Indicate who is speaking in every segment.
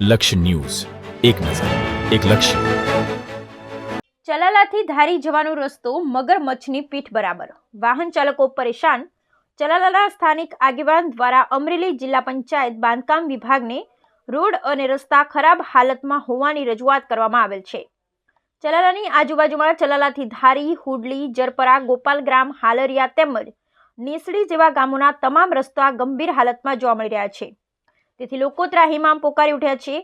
Speaker 1: લક્ષ્ય ન્યૂઝ. એક નજર, એક લક્ષ્ય.
Speaker 2: ચલાલાથી ધારી જવાનો રસ્તો મગરમચ્છની પીઠ બરાબર. વાહન ચાલકો પરેશાન. ચલાલાના સ્થાનિક આગેવાન દ્વારા અમરેલી જિલ્લા પંચાયત બાંધકામ વિભાગને રોડ અને રસ્તા ખરાબ હાલતમાં હોવાની રજૂઆત કરવામાં આવેલ છે. ચલાલાની આજુબાજુમાં ચલાલાથી ધારી, હુડલી, જરપરા, ગોપાલગ્રામ, હાલરિયા તેમજ નેસડી જેવા ગામોના તમામ રસ્તા ગંભીર હાલતમાં જોવા મળી રહ્યા છે. તેથી લોકો ત્રાહીમામ પોકારી ઉઠ્યા છે.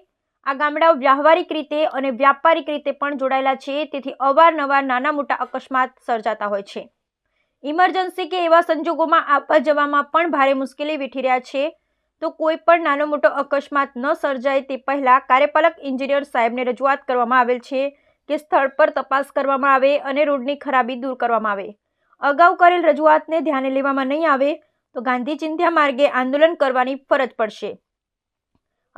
Speaker 2: આ ગામડાઓ વ્યવહારિક રીતે અને વ્યાપારિક રીતે પણ જોડાયેલા છે, તેથી અવારનવાર નાના મોટા અકસ્માત સર્જાતા હોય છે. ઇમરજન્સી કે એવા સંજોગોમાં આવવા જવામાં પણ ભારે મુશ્કેલી વેઠી રહ્યા છે. તો કોઈ પણ નાનો મોટો અકસ્માત ન સર્જાય તે પહેલાં કાર્યપાલક એન્જિનિયર સાહેબને રજૂઆત કરવામાં આવેલ છે કે સ્થળ પર તપાસ કરવામાં આવે અને રોડની ખરાબી દૂર કરવામાં આવે. અગાઉ કરેલ રજૂઆતને ધ્યાને લેવામાં નહીં આવે તો ગાંધી ચિંધ્યા માર્ગે આંદોલન કરવાની ફરજ પડશે.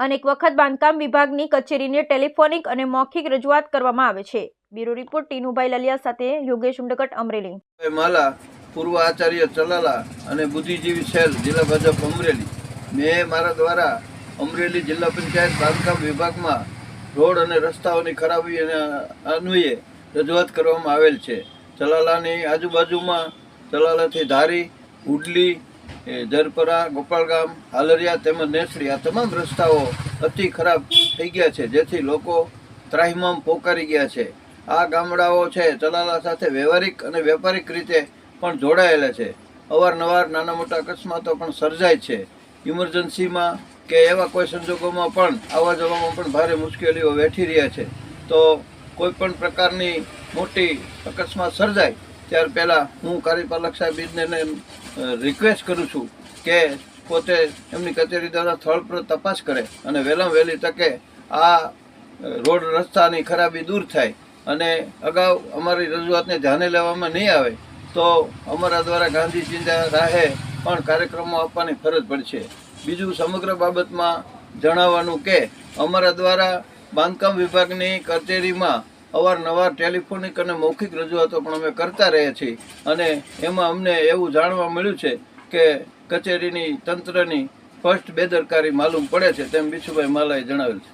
Speaker 2: અનેક વખત બાંધકામ વિભાગની કચેરીને ટેલિફોનિક અને મૌખિક રજૂઆત કરવામાં આવે છે. બ્યુરો રિપોર્ટ ટીનુભાઈ લલિયા સાથે યોગેશ ઉંડકટ, અમરેલી.
Speaker 3: માલા, પૂર્વ આચાર્ય ચલાલા અને બુદ્ધિજીવી સેલ જિલ્લા ભાજપ અમરેલી. મેં મારા દ્વારા અમરેલી જિલ્લા પંચાયત બાંધકામ વિભાગમાં રોડ અને રસ્તાઓની ખરાબી અને અન્વયે રજૂઆત કરવામાં આવેલ છે. ચલાલાની આજુબાજુમાં ચલાલાથી ધારી, ઉડલી એ જરપરા ગોપાલગામ હાલરિયા તેમજ નેસડી આ તમામ રસ્તાઓ અતિ ખરાબ થઈ ગયા છે, જેથી લોકો ત્રાહિમામ પોકારી ગયા છે. આ ગામડાઓ છે, ચલાલા સાથે વ્યવહારિક અને વેપારિક રીતે પણ જોડાયેલા છે. અવારનવાર નાના મોટા અકસ્માતો પણ સર્જાય છે. ઇમરજન્સીમાં કે એવા કોઈ સંજોગોમાં પણ આવવા જવામાં પણ ભારે મુશ્કેલીઓ વેઠી રહ્યા છે. તો કોઈ પણ પ્રકારની મોટી અકસ્માત સર્જાય ત્યાર પહેલાં હું કાર્યપાલક સાહેબને રિક્વેસ્ટ કરું છું કે પોતે એમની કચેરી દ્વારા સ્થળ પર તપાસ કરે અને વહેલામાં વહેલી તકે આ રોડ રસ્તાની ખરાબી દૂર થાય અને અગાઉ અમારી રજૂઆતને ધ્યાને લેવામાં નહીં આવે તો અમારા દ્વારા ગાંધી ચિંતા રાહે પણ કાર્યક્રમો આપવાની ફરજ પડશે. બીજું સમગ્ર બાબતમાં જણાવવાનું કે અમારા દ્વારા બાંધકામ વિભાગની કચેરીમાં અવારનવાર ટેલિફોનિક અને મૌખિક રજૂઆતો પણ અમે કરતા રહ્યા છીએ. અને એમાં અમને એવું જાણવા મળ્યું છે કે કચેરીની તંત્રની ફર્સ્ટ બેદરકારી માલુમ પડે છે તેમ બીછુભાઈ માલાએ જણાવેલ છે.